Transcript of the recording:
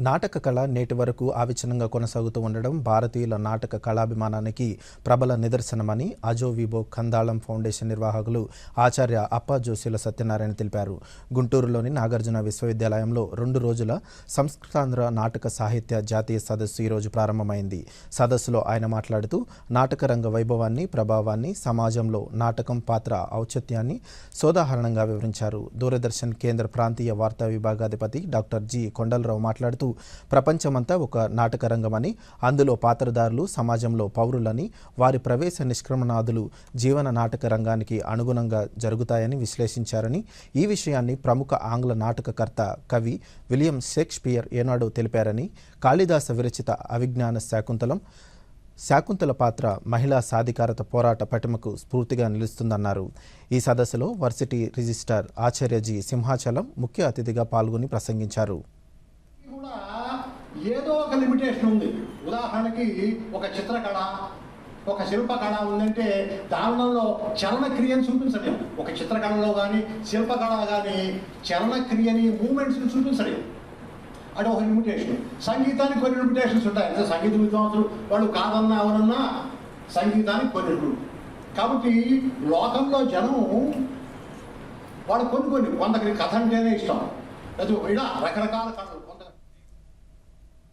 నాటక కళ నేటి వరకు ఆవిచ్ఛిన్నంగా కొనసాగుతూ ఉండడం భారతీయుల నాటక కళాభిమానానికి ప్రబల నిదర్శనమని అజో విబో కందాళం ఫౌండేషన్ నిర్వాహకులు ఆచార్య అప్పా జోషిల సత్యనారాయణ తెలిపారు. గుంటూరులోని నాగార్జున విశ్వవిద్యాలయంలో రెండు రోజుల సంస్కృతాంధ్ర నాటక సాహిత్య జాతీయ సదస్సు ఈరోజు ప్రారంభమైంది. సదస్సులో ఆయన మాట్లాడుతూ నాటక రంగ వైభవాన్ని ప్రభావాన్ని సమాజంలో నాటకం పాత్ర ఔచిత్యాన్ని సోదాహరణంగా వివరించారు. దూరదర్శన్ కేంద్ర ప్రాంతీయ వార్తా విభాగాధిపతి డాక్టర్ జి. కొండలరావు మాట్లాడుతూ ప్రపంచమంతా ఒక నాటక రంగమని అందులో పాత్రదారులు సమాజంలో పౌరులని వారి ప్రవేశ నిష్క్రమణాదులు జీవన నాటక రంగానికి అనుగుణంగా జరుగుతాయని విశ్లేషించారని ఈ విషయాన్ని ప్రముఖ ఆంగ్ల నాటకకర్త కవి విలియం షేక్స్పియర్ ఏనాడో తెలిపారని కాళిదాస విరచిత అవిజ్ఞాన శాకుంతలం శాకుంతల పాత్ర మహిళా సాధికారత పోరాట పటిమకు స్ఫూర్తిగా నిలుస్తుందన్నారు. ఈ సదస్సులో వర్సిటీ రిజిస్టార్ ఆచార్యజీ సింహాచలం ముఖ్య అతిథిగా పాల్గొని ప్రసంగించారు. ఏదో ఒక లిమిటేషన్ ఉంది. ఉదాహరణకి ఒక చిత్రకళ ఒక శిల్పకళ ఉందంటే దానిలో చలనక్రియను చూపించలేము ఒక చిత్రకళలో కానీ శిల్పకళ కానీ చలనక్రియని మూమెంట్స్ని చూపించలేము అది ఒక లిమిటేషన్ సంగీతానికి కొన్ని లిమిటేషన్స్ ఉంటాయి. అంటే సంగీత విద్వాంసులు వాళ్ళు కాదన్నా ఎవరన్నా సంగీతానికి కొన్ని కాబట్టి లోకంలో జనం వాళ్ళు కొన్ని కొన్ని కొందరికి కథ అంటేనే ఇష్టం. అది ఇలా రకరకాల కథలు.